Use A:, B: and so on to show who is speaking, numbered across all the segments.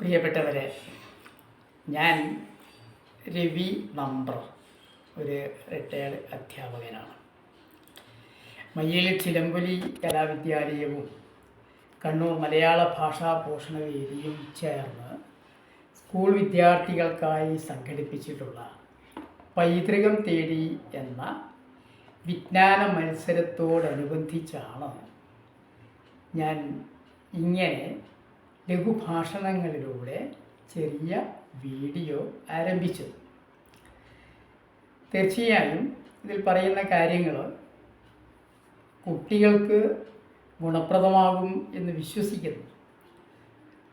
A: പ്രിയപ്പെട്ടവരെ ഞാൻ രവി നമ്പ്ര ഒരു റിട്ടയർഡ് അധ്യാപകനാണ്. മയ്യിൽ ചിലമ്പൊലി കലാവിദ്യാലയവും കണ്ണൂർ മലയാള ഭാഷാ പോഷണ വേദിയും ചേർന്ന് സ്കൂൾ വിദ്യാർത്ഥികൾക്കായി സംഘടിപ്പിച്ചിട്ടുള്ള പൈതൃകം തേടി എന്ന വിജ്ഞാന മത്സരത്തോടനുബന്ധിച്ചാണ് ഞാൻ ഇങ്ങനെ ലഘുഭാഷണങ്ങളിലൂടെ ചെറിയ വീഡിയോ ആരംഭിച്ചത് തീർച്ചയായും ഇതിൽ പറയുന്ന കാര്യങ്ങൾ കുട്ടികൾക്ക് ഗുണപ്രദമാകും എന്ന് വിശ്വസിക്കുന്നു.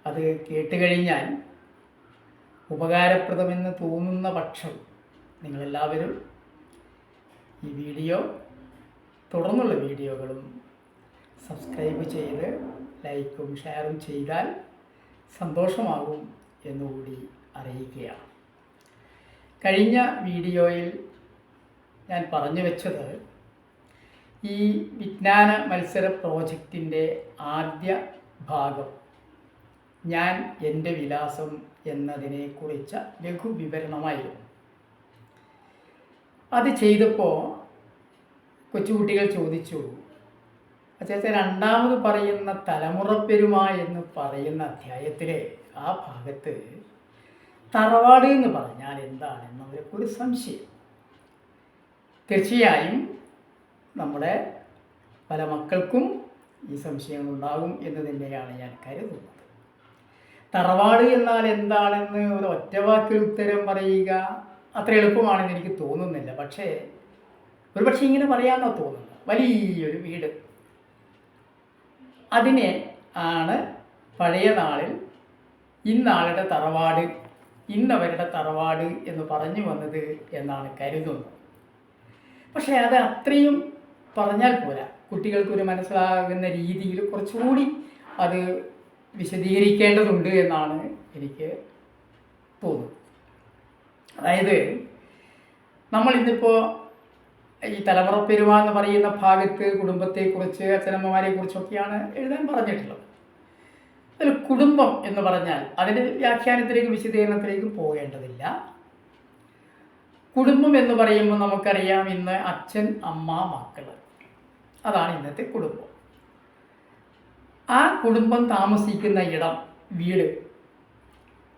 A: അത് കേട്ടുകഴിഞ്ഞാൽ ഉപകാരപ്രദമെന്ന് തോന്നുന്ന പക്ഷം നിങ്ങളെല്ലാവരും ഈ വീഡിയോ തുടർന്നുള്ള വീഡിയോകളും സബ്സ്ക്രൈബ് ചെയ്ത് ലൈക്കും ഷെയറും ചെയ്താൽ സന്തോഷമാകും എന്നുകൂടി അറിയിക്കുകയാണ്. കഴിഞ്ഞ വീഡിയോയിൽ ഞാൻ പറഞ്ഞു വെച്ചത് ഈ വിജ്ഞാന മത്സര പ്രോജക്റ്റിന്റെ ആദ്യ ഭാഗം ഞാൻ എന്റെ വിലാസം എന്നതിനെ കുറിച്ച ലഘുവിവരണമായിരുന്നു. അത് ചെയ്തപ്പോൾ കൊച്ചുകുട്ടികൾ ചോദിച്ചു അച്ചാച്ച രണ്ടാമത് പറയുന്ന തലമുറപ്പെരുമ എന്ന് പറയുന്ന അധ്യായത്തിലെ ആ ഭാഗത്ത് തറവാട് എന്ന് പറഞ്ഞാൽ എന്താണെന്നവർക്ക് ഒരു സംശയം. തീർച്ചയായും നമ്മുടെ പല മക്കൾക്കും ഈ സംശയങ്ങൾ ഉണ്ടാകും എന്ന് തന്നെയാണ് ഞാൻ കരുതുന്നത്. തറവാട് എന്നാൽ എന്താണെന്ന് ഒരു ഒറ്റവാക്കിൽ ഉത്തരം പറയുക അത്ര എളുപ്പമാണെന്ന് എനിക്ക് തോന്നുന്നില്ല. പക്ഷേ ഒരുപക്ഷെ ഇങ്ങനെ പറയാമെന്നാണ് തോന്നുന്നത്. വലിയൊരു വീട്. അതിനെ ആണ് പഴയ നാളിൽ ഇന്നാളുടെ തറവാട് ഇന്നവരുടെ തറവാട് എന്ന് പറഞ്ഞു വന്നത് എന്നാണ് കരുതുന്നത്. പക്ഷേ അത് അത്രയും പറഞ്ഞാൽ പോരാ. കുട്ടികൾക്കൊരു മനസ്സിലാകുന്ന രീതിയിൽ കുറച്ചുകൂടി അത് വിശദീകരിക്കേണ്ടതുണ്ട് എന്നാണ് എനിക്ക് തോന്നുന്നത്. അതായത് നമ്മൾ ഇന്നിപ്പോൾ ഈ തലമുറ പെരുമ എന്ന് പറയുന്ന ഭാഗത്ത് കുടുംബത്തെക്കുറിച്ച് അച്ഛനമ്മമാരെ കുറിച്ചൊക്കെയാണ് എഴുതാൻ പറഞ്ഞിട്ടുള്ളത്. അതിൽ കുടുംബം എന്ന് പറഞ്ഞാൽ അതിന്റെ വ്യാഖ്യാനത്തിലേക്കും വിശദീകരണത്തിലേക്കും പോകേണ്ടതില്ല. കുടുംബം എന്ന് പറയുമ്പോൾ നമുക്കറിയാം ഇന്ന് അച്ഛൻ അമ്മ മക്കൾ. അതാണ് ഇന്നത്തെ കുടുംബം. ആ കുടുംബം താമസിക്കുന്ന ഇടം വീട്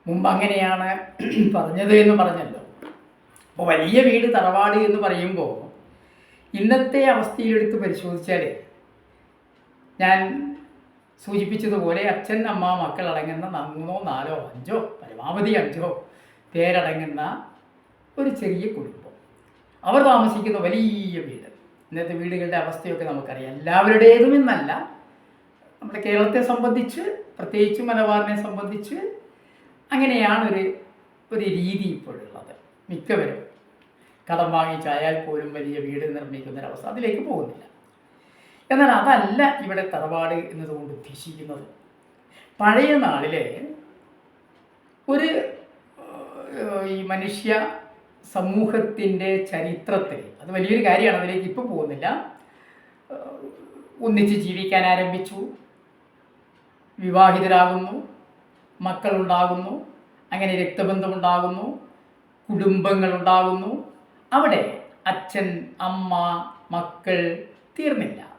A: മുമ്പ് അങ്ങനെയാണ് പറഞ്ഞത് എന്ന് പറഞ്ഞല്ലോ. അപ്പോൾ വലിയ വീട് തറവാട് എന്ന് പറയുമ്പോൾ ഇന്നത്തെ അവസ്ഥയിലെടുത്ത് പരിശോധിച്ചാൽ ഞാൻ സൂചിപ്പിച്ചതുപോലെ അച്ഛൻ അമ്മ മക്കൾ അടങ്ങുന്ന മൂന്നോ നാലോ അഞ്ചോ പരമാവധി അഞ്ചോ പേരടങ്ങുന്ന ഒരു ചെറിയ കുടുംബം. അവർ താമസിക്കുന്ന വലിയ വീട്. ഇന്നത്തെ വീടുകളുടെ അവസ്ഥയൊക്കെ നമുക്കറിയാം. എല്ലാവരുടേതും എന്നല്ല. നമ്മുടെ കേരളത്തെ സംബന്ധിച്ച് പ്രത്യേകിച്ച് മലബാറിനെ സംബന്ധിച്ച് അങ്ങനെയാണ് ഒരു ഒരു രീതി ഇപ്പോഴുള്ളത്. മിക്കവരും കടം വാങ്ങിച്ചായാൽ പോലും വലിയ വീട് നിർമ്മിക്കുന്നൊരവസ്ഥ അതിലേക്ക് പോകുന്നില്ല. എന്നാൽ അതല്ല ഇവിടെ തറവാട് എന്നതുകൊണ്ട് ഉദ്ദേശിക്കുന്നത്. പഴയ നാളിലെ ഒരു ഈ മനുഷ്യ സമൂഹത്തിന്റെ ചരിത്രത്തിൽ അത് വലിയൊരു കാര്യമാണ് അതിലേക്ക് ഇപ്പോൾ പോകുന്നില്ല. ഒന്നിച്ച് ജീവിക്കാൻ ആരംഭിച്ചു. വിവാഹിതരാകുന്നു. മക്കളുണ്ടാകുന്നു. അങ്ങനെ രക്തബന്ധമുണ്ടാകുന്നു. കുടുംബങ്ങളുണ്ടാകുന്നു. അവിടെ അച്ഛൻ അമ്മ മക്കൾ തീർന്നില്ല.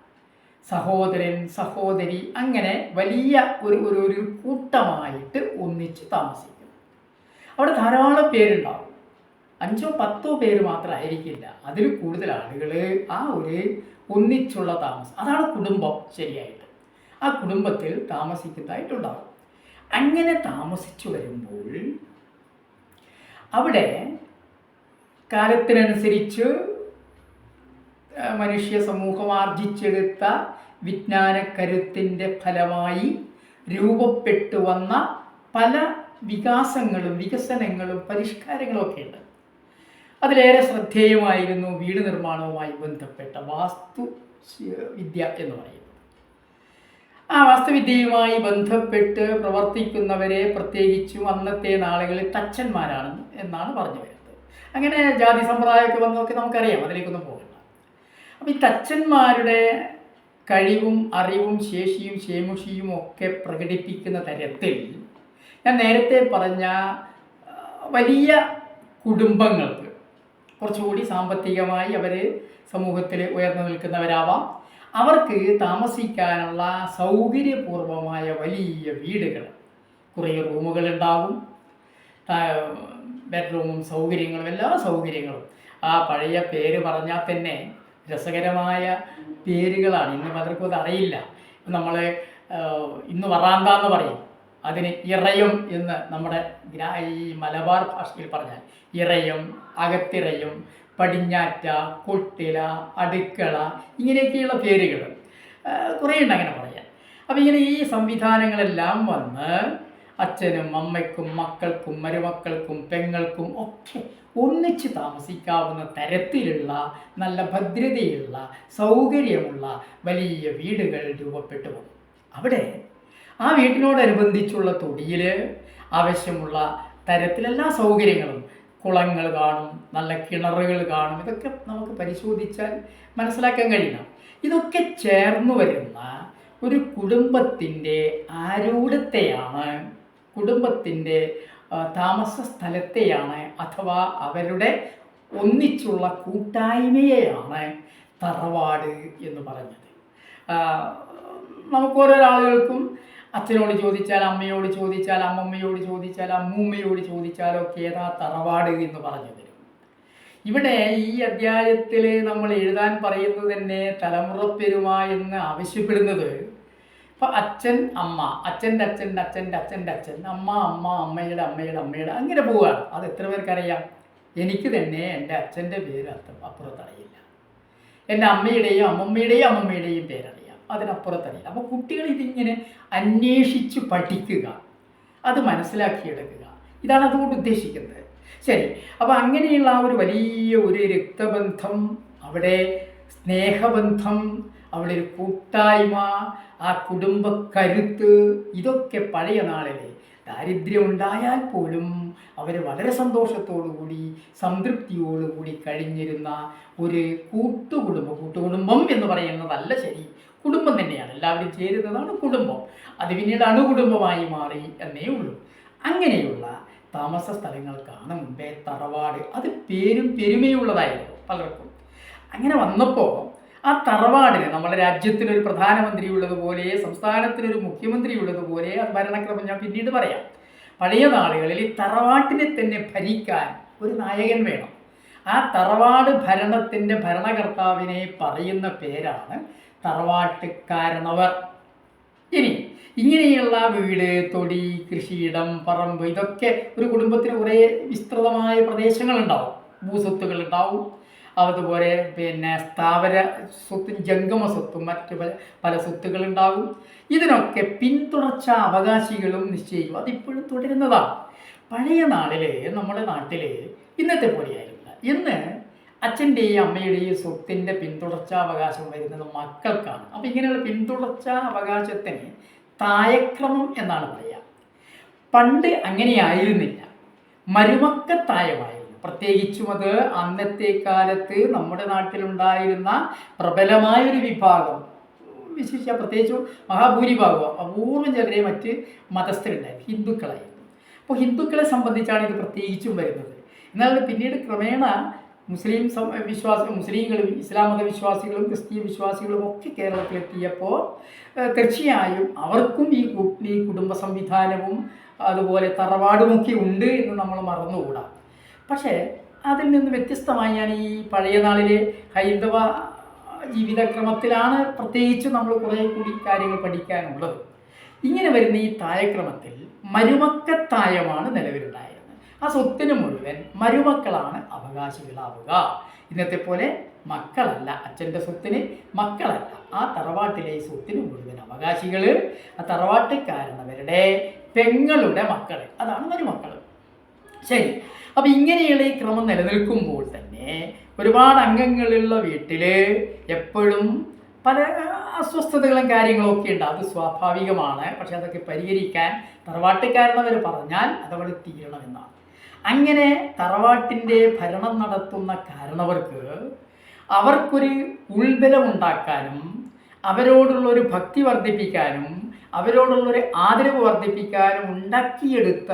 A: സഹോദരൻ സഹോദരി അങ്ങനെ വലിയ ഒരു ഒരു ഒരു കൂട്ടമായിട്ട് ഒന്നിച്ച് താമസിക്കും. അവിടെ ധാരാളം പേരുണ്ടാവും. അഞ്ചോ പത്തോ പേര് മാത്രമായിരിക്കില്ല. അതിൽ കൂടുതൽ ആളുകൾ ആ ഒരു ഒന്നിച്ചുള്ള താമസം. അതാണ് കുടുംബം ശരിയായിട്ട്. ആ കുടുംബത്തിൽ താമസിക്കുന്നതായിട്ടുണ്ടാവും. അങ്ങനെ താമസിച്ചു വരുമ്പോൾ അവിടെ കാലത്തിനനുസരിച്ച് മനുഷ്യ സമൂഹം ആർജിച്ചെടുത്ത വിജ്ഞാനക്കരുത്തിന്റെ ഫലമായി രൂപപ്പെട്ടു വന്ന പല വികാസങ്ങളും വികസനങ്ങളും പരിഷ്കാരങ്ങളൊക്കെ ഉണ്ട് അതിലേറെ ശ്രദ്ധേയമായിരുന്നു വീട് നിർമ്മാണവുമായി ബന്ധപ്പെട്ട വാസ്തു വിദ്യ എന്ന് പറയുന്നത്. ആ വാസ്തുവിദ്യയുമായി ബന്ധപ്പെട്ട് പ്രവർത്തിക്കുന്നവരെ പ്രത്യേകിച്ചും അന്നത്തെ നാളുകളിൽ തച്ചന്മാരാണ് എന്നാണ് പറഞ്ഞു വരുന്നത്. അങ്ങനെ ജാതി സമ്പ്രദായമൊക്കെ വന്നതൊക്കെ നമുക്കറിയാം അതിലേക്കൊന്നും പോകില്ല. അപ്പം ഈ തച്ചന്മാരുടെ കഴിവും അറിവും ശേഷിയും ശേമുഷിയും ഒക്കെ പ്രകടിപ്പിക്കുന്ന തരത്തിൽ ഞാൻ നേരത്തെ പറഞ്ഞ വലിയ കുടുംബങ്ങൾക്ക് കുറച്ചുകൂടി സാമ്പത്തികമായി അവർ സമൂഹത്തിൽ ഉയർന്നു നിൽക്കുന്നവരാവാം. അവർക്ക് താമസിക്കാനുള്ള സൗകര്യപൂർവമായ വലിയ വീടുകൾ കുറേ റൂമുകളുണ്ടാവും. ബെഡ്റൂമും സൗകര്യങ്ങളും എല്ലാ സൗകര്യങ്ങളും. ആ പഴയ പേര് പറഞ്ഞാൽ തന്നെ രസകരമായ പേരുകളാണ്. ഇന്ന് പലർക്കും അത് അറിയില്ല. നമ്മൾ ഇന്ന് വറാന്ത എന്ന് പറയും. അതിന് ഇറയും എന്ന് നമ്മുടെ ഈ മലബാർ ഭാഷയിൽ പറഞ്ഞാൽ. ഇറയും അകത്തിറയും പടിഞ്ഞാറ്റ കൊട്ടില അടുക്കള ഇങ്ങനെയൊക്കെയുള്ള പേരുകൾ. കുറേ ഉണ്ട് അങ്ങനെ പറയാൻ. അപ്പം ഇങ്ങനെ ഈ സംവിധാനങ്ങളെല്ലാം വന്ന് അച്ഛനും അമ്മയ്ക്കും മക്കൾക്കും മരുമക്കൾക്കും പെങ്ങൾക്കും ഒക്കെ ഒന്നിച്ച് താമസിക്കാവുന്ന തരത്തിലുള്ള നല്ല ഭദ്രതയുള്ള സൗകര്യമുള്ള വലിയ വീടുകൾ രൂപപ്പെട്ടു വന്നു. അവിടെ ആ വീട്ടിനോടനുബന്ധിച്ചുള്ള തൊടിയിൽ ആവശ്യമുള്ള തരത്തിലെല്ലാ സൗകര്യങ്ങളും കുളങ്ങൾ കാണും നല്ല കിണറുകൾ കാണും ഇതൊക്കെ നമുക്ക് പരിശോധിച്ചാൽ മനസ്സിലാക്കാൻ കഴിയണം ഇതൊക്കെ ചേർന്ന് വരുന്ന ഒരു കുടുംബത്തിന്റെ ആരൂഢത്തെയാണ് കുടുംബത്തിന്റെ താമസ സ്ഥലത്തെയാണ് അഥവാ അവരുടെ ഒന്നിച്ചുള്ള കൂട്ടായ്മയെയാണ് തറവാട് എന്ന് പറഞ്ഞത്. നമുക്ക് ഓരോ ആളുകൾക്കും അച്ഛനോട് ചോദിച്ചാൽ അമ്മയോട് ചോദിച്ചാൽ അമ്മമ്മയോട് ചോദിച്ചാൽ അമ്മൂമ്മയോട് ചോദിച്ചാൽ ഒക്കെ ഏതാ തറവാട് എന്ന് പറഞ്ഞു തരും. ഇവിടെ ഈ അധ്യായത്തിൽ നമ്മൾ എഴുതാൻ പറയുന്നത് തന്നെ തലമുറപ്പെരുമ എന്ന് ആവശ്യപ്പെടുന്നത് ഇപ്പം അച്ഛൻ അമ്മ. അച്ഛന്റെ അച്ഛന്റെ അച്ഛന്റെ അച്ഛന്റെ അച്ഛൻ. അമ്മ അമ്മ അമ്മയുടെ അമ്മയുടെ അമ്മയുടെ. അങ്ങനെ പോവുകയാണ് അത് എത്ര പേർക്കറിയാം? എനിക്ക് തന്നെ എന്റെ അച്ഛന്റെ പേര് അത്ര അപ്പുറത്തറിയില്ല. എന്റെ അമ്മയുടെയും അമ്മമ്മയുടെയും അമ്മമ്മയുടെയും പേരറിയാം. അതിനപ്പുറത്തറിയില്ല. അപ്പോൾ കുട്ടികൾ ഇതിങ്ങനെ അന്വേഷിച്ച് പഠിക്കുക. അത് മനസ്സിലാക്കിയെടുക്കുക. ഇതാണ് അതുകൊണ്ട് ഉദ്ദേശിക്കുന്നത്. ശരി. അപ്പോൾ അങ്ങനെയുള്ള ആ ഒരു വലിയ ഒരു രക്തബന്ധം അവിടെ സ്നേഹബന്ധം അവിടെ ഒരു കൂട്ടായ്മ ആ കുടുംബ കരുത്ത് ഇതൊക്കെ പഴയ നാളിലെ ദാരിദ്ര്യം ഉണ്ടായാൽ പോലും അവർ വളരെ സന്തോഷത്തോടുകൂടി സംതൃപ്തിയോടുകൂടി കഴിഞ്ഞിരുന്ന ഒരു കൂട്ടുകുടുംബം കൂട്ടുകുടുംബം എന്ന് പറയുന്നതല്ല ശരി. കുടുംബം തന്നെയാണ്. എല്ലാവരും ചേരുന്നതാണ് കുടുംബം. അത് പിന്നീട് അണുകുടുംബമായി മാറി എന്നേ ഉള്ളൂ. അങ്ങനെയുള്ള താമസ സ്ഥലങ്ങൾക്കാണ് മുമ്പേ തറവാട്. അത് പേരും പെരുമയുള്ളതായിരുന്നു പലർക്കും. അങ്ങനെ വന്നപ്പോൾ ആ തറവാടിന് നമ്മുടെ രാജ്യത്തിനൊരു പ്രധാനമന്ത്രി ഉള്ളതുപോലെ സംസ്ഥാനത്തിനൊരു മുഖ്യമന്ത്രി ഉള്ളതുപോലെ ഭരണക്രമം ഞാൻ പിന്നീട് പറയാം. പഴയ നാളുകളിൽ ഈ തറവാട്ടിനെ തന്നെ ഭരിക്കാൻ ഒരു നായകൻ വേണം. ആ തറവാട് ഭരണത്തിന്റെ ഭരണകർത്താവിനെ പറയുന്ന പേരാണ് തറവാട്ടുകാരണവർ ഇനി ഇങ്ങനെയുള്ള വീട് തൊടി കൃഷിയിടം പറമ്പ് ഇതൊക്കെ ഒരു കുടുംബത്തിന് കുറേ വിസ്തൃതമായ പ്രദേശങ്ങളുണ്ടാവും. ഭൂസ്വത്തുകൾ ഉണ്ടാവും അതുപോലെ പിന്നെ സ്ഥാവര സ്വത്തും ജംഗമ സ്വത്തും മറ്റു പല പല സ്വത്തുകളുണ്ടാകും ഇതിനൊക്കെ പിന്തുടർച്ച അവകാശികളും നിശ്ചയിക്കും. അതിപ്പോഴും തുടരുന്നതാണ് പഴയ നാളിലെ നമ്മുടെ നാട്ടിലെ ഇന്നത്തെ പോലെയായിരുന്നില്ല. ഇന്ന് അച്ഛന്റെയും അമ്മയുടെയും സ്വത്തിന്റെ പിന്തുടർച്ചാവകാശം വരുന്നത് മക്കൾക്കാണ്. അപ്പോൾ ഇങ്ങനെയുള്ള പിന്തുടർച്ചാ അവകാശത്തിന് തായക്രമം എന്നാണ് പറയുക. പണ്ട് അങ്ങനെയായിരുന്നില്ല. മരുമക്കത്തായമായിരുന്നു പ്രത്യേകിച്ചും അത് അന്നത്തെ കാലത്ത് നമ്മുടെ നാട്ടിലുണ്ടായിരുന്ന പ്രബലമായൊരു വിഭാഗം വിശേഷിച്ച പ്രത്യേകിച്ചും മഹാഭൂരിഭാഗം അപൂർവം ചിലരെ മറ്റ് മതസ്ഥരുണ്ടായിരുന്നു ഹിന്ദുക്കളായിരുന്നു അപ്പോൾ ഹിന്ദുക്കളെ സംബന്ധിച്ചാണ് ഇത് പ്രത്യേകിച്ചും വരുന്നത്. എന്നാൽ പിന്നീട് ക്രമേണ മുസ്ലിം വിശ്വാസ മുസ്ലിങ്ങളും ഇസ്ലാം മത വിശ്വാസികളും ക്രിസ്തീയ വിശ്വാസികളും ഒക്കെ കേരളത്തിലെത്തിയപ്പോൾ തീർച്ചയായും അവർക്കും ഈ ഈ കുടുംബ സംവിധാനവും അതുപോലെ തറവാടുമൊക്കെ ഉണ്ട് എന്ന് നമ്മൾ മറന്നുകൂടാ. പക്ഷേ അതിൽ നിന്ന് വ്യത്യസ്തമായി ഞാൻ ഈ പഴയ നാളിലെ ഹൈന്ദവ ജീവിതക്രമത്തിലാണ് പ്രത്യേകിച്ച് നമ്മൾ കുറേ കൂടി കാര്യങ്ങൾ പഠിക്കാനുള്ളത്. ഇങ്ങനെ വരുന്ന ഈ തായക്രമത്തിൽ മരുമക്കത്തായമാണ് നിലവിലുണ്ടായിരുന്നത്. ആ സ്വത്തിന് മുഴുവൻ മരുമക്കളാണ് അവകാശികളാവുക. ഇന്നത്തെ പോലെ മക്കളല്ല അച്ഛന്റെ സ്വത്തിന് മക്കളല്ല. ആ തറവാട്ടിലെ സ്വത്തിന് മുഴുവൻ അവകാശികൾ ആ തറവാട്ടുകാരനവരുടെ പെങ്ങളുടെ മക്കൾ അതാണ് മരുമക്കൾ ശരി. അപ്പം ഇങ്ങനെയുള്ള ഈ ക്രമം നിലനിൽക്കുമ്പോൾ തന്നെ ഒരുപാട് അംഗങ്ങളുള്ള വീട്ടിൽ എപ്പോഴും പല അസ്വസ്ഥതകളും കാര്യങ്ങളും ഒക്കെ ഉണ്ട്. അത് സ്വാഭാവികമാണ്. പക്ഷെ അതൊക്കെ പരിഹരിക്കാൻ തറവാട്ടുകാരനവർ പറഞ്ഞാൽ അതവിടെ തീരണമെന്നാണ്. അങ്ങനെ തറവാട്ടിന്റെ ഭരണം നടത്തുന്ന കാരണവർക്ക് അവർക്കൊരു ഉൾബലമുണ്ടാക്കാനും അവരോടുള്ള ഒരു ഭക്തി വർദ്ധിപ്പിക്കാനും അവരോടുള്ളൊരു ആദരവ് വർദ്ധിപ്പിക്കാനും ഉണ്ടാക്കിയെടുത്ത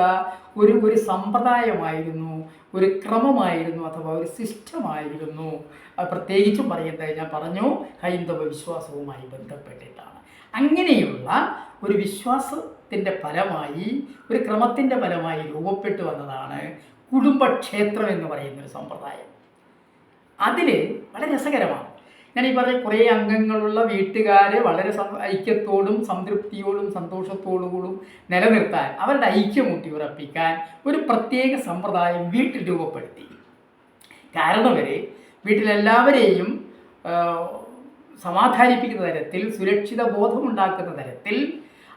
A: ഒരു ഒരു സമ്പ്രദായമായിരുന്നു ഒരു ക്രമമായിരുന്നു അഥവാ ഒരു സിസ്റ്റമായിരുന്നു. പ്രത്യേകിച്ചും പറയുന്നത് ഞാൻ പറഞ്ഞു ഹൈന്ദവ വിശ്വാസവുമായി ബന്ധപ്പെട്ടിട്ടാണ്. അങ്ങനെയുള്ള ഒരു വിശ്വാസത്തിന്റെ ഫലമായി ഒരു ക്രമത്തിന്റെ ഫലമായി രൂപപ്പെട്ടു വന്നതാണ് കുടുംബക്ഷേത്രം എന്ന് പറയുന്ന ഒരു സമ്പ്രദായം. അതിൽ വളരെ രസകരമാണ്. ഞാൻ ഈ പറഞ്ഞ കുറേ അംഗങ്ങളുള്ള വീട്ടുകാരെ വളരെ ഐക്യത്തോടും സംതൃപ്തിയോടും സന്തോഷത്തോടുകൂടും നിലനിർത്താൻ അവരുടെ ഐക്യം ഊട്ടിയുറപ്പിക്കാൻ ഒരു പ്രത്യേക സമ്പ്രദായം വീട്ടിൽ രൂപപ്പെടുത്തി. കാരണം വരെ വീട്ടിലെല്ലാവരെയും സമാധാനിപ്പിക്കുന്ന തരത്തിൽ സുരക്ഷിത ബോധമുണ്ടാക്കുന്ന തരത്തിൽ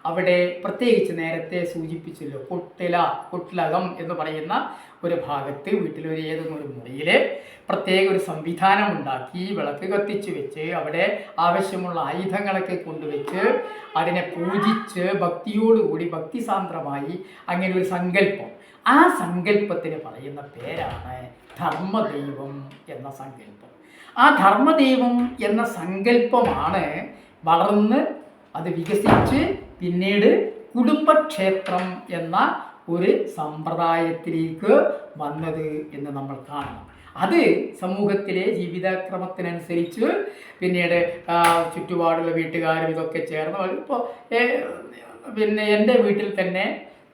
A: അവിടെ പ്രത്യേകിച്ച് നേരത്തെ സൂചിപ്പിച്ചല്ലോ കൊട്ടില കൊട്ടിലകം എന്ന് പറയുന്ന ഒരു ഭാഗത്ത് വീട്ടിലൊരു ഏതെങ്കിലും ഒരു മുറിയിൽ പ്രത്യേക ഒരു സംവിധാനം ഉണ്ടാക്കി വിളക്ക് കത്തിച്ച് വെച്ച് അവിടെ ആവശ്യമുള്ള ആയുധങ്ങളൊക്കെ കൊണ്ടുവച്ച് അതിനെ പൂജിച്ച് ഭക്തിയോടുകൂടി ഭക്തിസാന്ദ്രമായി അങ്ങനെ ഒരു സങ്കല്പം. ആ സങ്കല്പത്തിന് പറയുന്ന പേരാണ് ധർമ്മദൈവം എന്ന സങ്കല്പം. ആ ധർമ്മദൈവം എന്ന സങ്കല്പമാണ് വളർന്ന് അത് വികസിച്ച് പിന്നീട് കുടുംബക്ഷേത്രം എന്ന ഒരു സമ്പ്രദായത്തിലേക്ക് വന്നത് എന്ന് നമ്മൾ കാണണം അത് സമൂഹത്തിലെ ജീവിതക്രമത്തിനനുസരിച്ച് പിന്നീട് ചുറ്റുപാടുള്ള വീട്ടുകാരും ഇതൊക്കെ ചേർന്ന് ഇപ്പോൾ പിന്നെ എന്റെ വീട്ടിൽ തന്നെ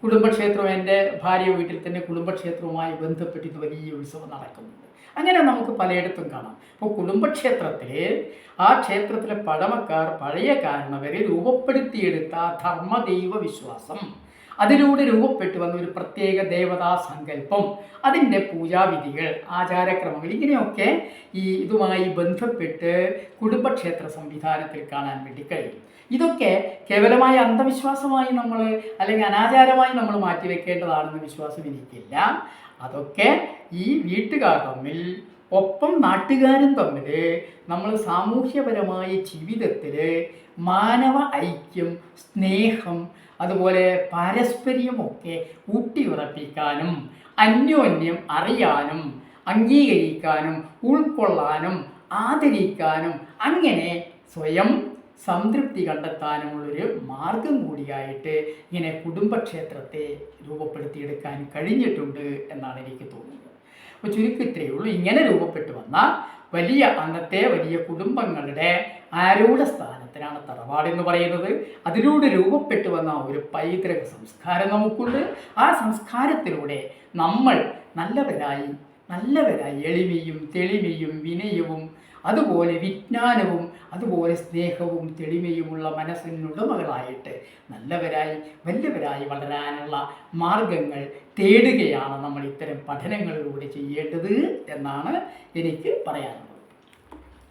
A: കുടുംബക്ഷേത്രം എന്റെ ഭാര്യ വീട്ടിൽ തന്നെ കുടുംബക്ഷേത്രവുമായി ബന്ധപ്പെട്ട് ഇത് വലിയ ഉത്സവം നടക്കുന്നുണ്ട്. അങ്ങനെ നമുക്ക് പലയിടത്തും കാണാം. അപ്പോൾ കുടുംബക്ഷേത്രത്തിൽ ആ ക്ഷേത്രത്തിലെ പഴമക്കാർ പഴയ കാരണവരെ രൂപപ്പെടുത്തിയെടുത്ത ധർമ്മദൈവ വിശ്വാസം അതിലൂടെ രൂപപ്പെട്ടു വന്ന ഒരു പ്രത്യേക ദേവതാ സങ്കല്പം. അതിന്റെ പൂജാവിധികൾ ആചാരക്രമങ്ങൾ ഇങ്ങനെയൊക്കെ ഈ ഇതുമായി ബന്ധപ്പെട്ട് കുടുംബക്ഷേത്ര സംവിധാനത്തിൽ കാണാൻ വേണ്ടി കഴിയും. ഇതൊക്കെ കേവലമായ അന്ധവിശ്വാസമായി നമ്മൾ അല്ലെങ്കിൽ അനാചാരമായി നമ്മൾ മാറ്റിവെക്കേണ്ടതാണെന്ന് വിശ്വാസം എനിക്കില്ല. അതൊക്കെ ഈ വീട്ടുകാർ തമ്മിൽ ഒപ്പം നാട്ടുകാരും തമ്മിൽ നമ്മൾ സാമൂഹ്യപരമായ ജീവിതത്തിൽ മാനവ ഐക്യം സ്നേഹം അതുപോലെ പാരസ്പര്യമൊക്കെ ഊട്ടിയുറപ്പിക്കാനും അന്യോന്യം അറിയാനും അംഗീകരിക്കാനും ഉൾക്കൊള്ളാനും ആദരിക്കാനും അങ്ങനെ സ്വയം സംതൃപ്തി കണ്ടെത്താനുമുള്ളൊരു മാർഗം കൂടിയായിട്ട് ഇങ്ങനെ കുടുംബക്ഷേത്രത്തെ രൂപപ്പെടുത്തിയെടുക്കാൻ കഴിഞ്ഞിട്ടുണ്ട് എന്നാണ് എനിക്ക് തോന്നുന്നത്. അപ്പോൾ ചുരുക്കം ഇത്രയേ ഉള്ളൂ. ഇങ്ങനെ രൂപപ്പെട്ടു വന്ന വലിയ അന്നത്തെ വലിയ കുടുംബങ്ങളുടെ ആരൂഢ സ്ഥാനത്തിനാണ് തറവാട് എന്ന് പറയുന്നത്. അതിലൂടെ രൂപപ്പെട്ടു വന്ന ഒരു പൈതൃക സംസ്കാരം നമുക്കുണ്ട്. ആ സംസ്കാരത്തിലൂടെ നമ്മൾ നല്ലവരായി നല്ലവരായി എളിമയും തെളിമയും വിനയവും അതുപോലെ വിജ്ഞാനവും അതുപോലെ സ്നേഹവും തെളിമയുമുള്ള മനസ്സിനുടമകളായിട്ട് നല്ലവരായി വല്ലവരായി വളരാനുള്ള മാർഗങ്ങൾ തേടുകയാണ് നമ്മൾ ഇത്തരം പഠനങ്ങളിലൂടെ ചെയ്യേണ്ടത് എന്നാണ് എനിക്ക് പറയാനുള്ളത്.